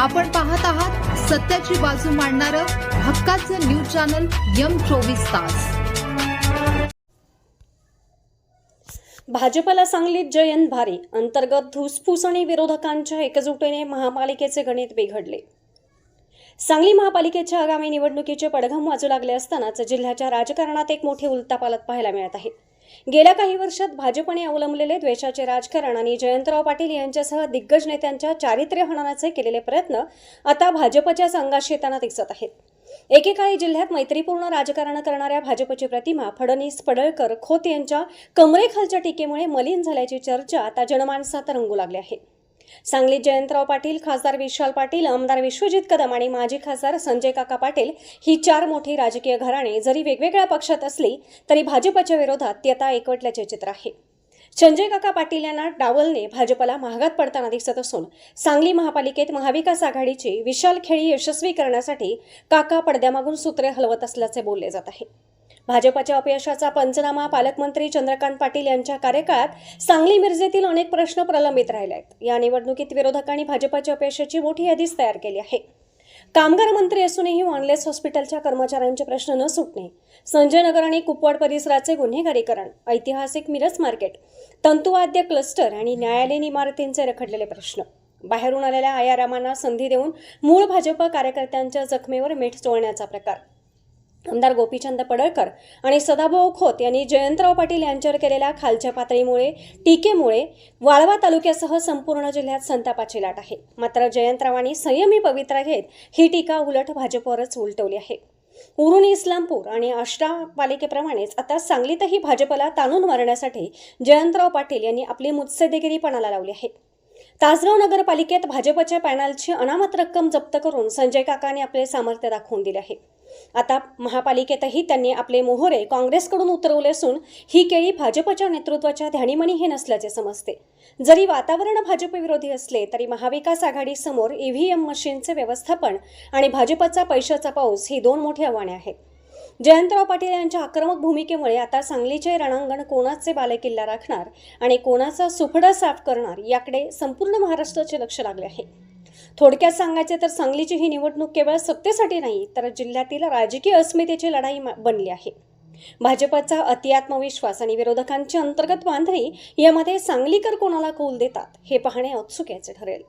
आपण पाहत आहात सत्याची बाजू मांडणारं हक्काचं न्यूज चॅनल यम चोवीस तास. भाजपला सांगलीत जयंत भारी. अंतर्गत धुसफूस आणि विरोधकांच्या एकजुटीने महापालिकेचे गणित बिघडले. सांगली महापालिकेच्या आगामी निवडणुकीचे पडघम वाजू लागले असतानाच जिल्ह्याच्या राजकारणात एक मोठी उलतापालत पाहायला मिळत आहे. गेल्या काही वर्षात भाजपने अवलंबलेले द्वेषाचे राजकारण आणि जयंतराव पाटील यांच्यासह दिग्गज नेत्यांच्या चारित्र्य हननाचे केलेले प्रयत्न आता भाजपच्या संघाशी येताना दिसत आहेत. एकेकाळी जिल्ह्यात मैत्रीपूर्ण राजकारण करणाऱ्या भाजपची प्रतिमा फडणवीस पडळकर खोत यांच्या कमरेखालच्या टीकेमुळे मलिन झाल्याची चर्चा आता जनमानसात रंगू लागली आहे. सांगली जयंतराव पाटील खासदार विशाल पाटील आमदार विश्वजित कदम आणि माजी खासदार संजय काका पाटील ही चार मोठी राजकीय घराणे जरी वेगवेगळ्या पक्षात असली तरी भाजपच्या विरोधात ती आता एकवटल्याचे चित्र आहे. संजय काका पाटील यांना डावलने भाजपला महागात पडताना दिसत असून सांगली महापालिकेत महाविकास आघाडीची विशाल खेळी यशस्वी करण्यासाठी काका पडद्यामागून सूत्रे हलवत असल्याचे बोलले जात आहे. भाजपच्या अपयशाचा पंचनामा पालकमंत्री चंद्रकांत पाटील यांच्या कार्यकाळात सांगली मिरजेतील अनेक प्रश्न प्रलंबित राहिले आहेत या निवडणुकीत विरोधकांनी भाजपच्या अपयशाची मोठी यादीच तयार केली आहे. कामगार मंत्री असूनही ऑनलेस हॉस्पिटलच्या कर्मचाऱ्यांचे प्रश्न न सुटणे संजय नगर आणि कुपवाड परिसराचे गुन्हेगारीकरण ऐतिहासिक मिरज मार्केट तंतुवाद्य क्लस्टर आणि न्यायालयीन इमारतींचे रखडलेले प्रश्न बाहेरून आलेल्या आयारामांना संधी देऊन मूळ भाजप कार्यकर्त्यांच्या जखमेवर मीठ चोळण्याचा प्रकार आमदार गोपीचंद पडळकर आणि सदाभाऊ खोत यांनी जयंतराव पाटील यांच्यावर केलेल्या खालच्या पातळीमुळे टीकेमुळे वाळवा तालुक्यासह संपूर्ण जिल्ह्यात संतापाची लाट आहे. मात्र जयंतरावांनी संयमी पवित्रा घेत ही टीका उलट भाजपवरच उलटवली आहे. उरुण इस्लामपूर आणि आष्टा पालिकेप्रमाणेच आता सांगलीतही भाजपला ताणून मारण्यासाठी जयंतराव पाटील यांनी आपली मुत्सद्देगिरीपणाला लावली आहे. तासगाव नगरपालिकेत भाजपच्या पॅनलची अनामत रक्कम जप्त करून संजय काकाने आपले सामर्थ्य दाखवून दिले आहे. आता महापालिकेतही त्यांनी आपले मोहरे काँग्रेसकडून उतरवले असून ही केळी भाजपच्या नेतृत्वाच्या ध्यानीमणी हे नसल्याचे समजते. जरी वातावरण भाजपविरोधी असले तरी महाविकास आघाडीसमोर ईव्हीएम मशीनचे व्यवस्थापन आणि भाजपचा पैशाचा पाऊस ही दोन मोठी आव्हाने आहेत. जयंतराव पाटील यांच्या आक्रमक भूमिकेमुळे आता सांगलीचे रणांगण कोणाचे बालेकिल्ला राखणार आणि कोणाचा सुफडा साफ करणार याकडे संपूर्ण महाराष्ट्राचे लक्ष लागले आहे. थोडक्यात सांगायचे तर सांगलीची ही निवडणूक केवळ सत्तेसाठी नाही तर जिल्ह्यातील राजकीय अस्मितेची लढाई बनली आहे. भाजपचा अतिआत्मविश्वास आणि विरोधकांची अंतर्गत बांधणी यामध्ये सांगलीकर कोणाला कौल देतात हे पाहणे औत्सुक्याचे ठरेल.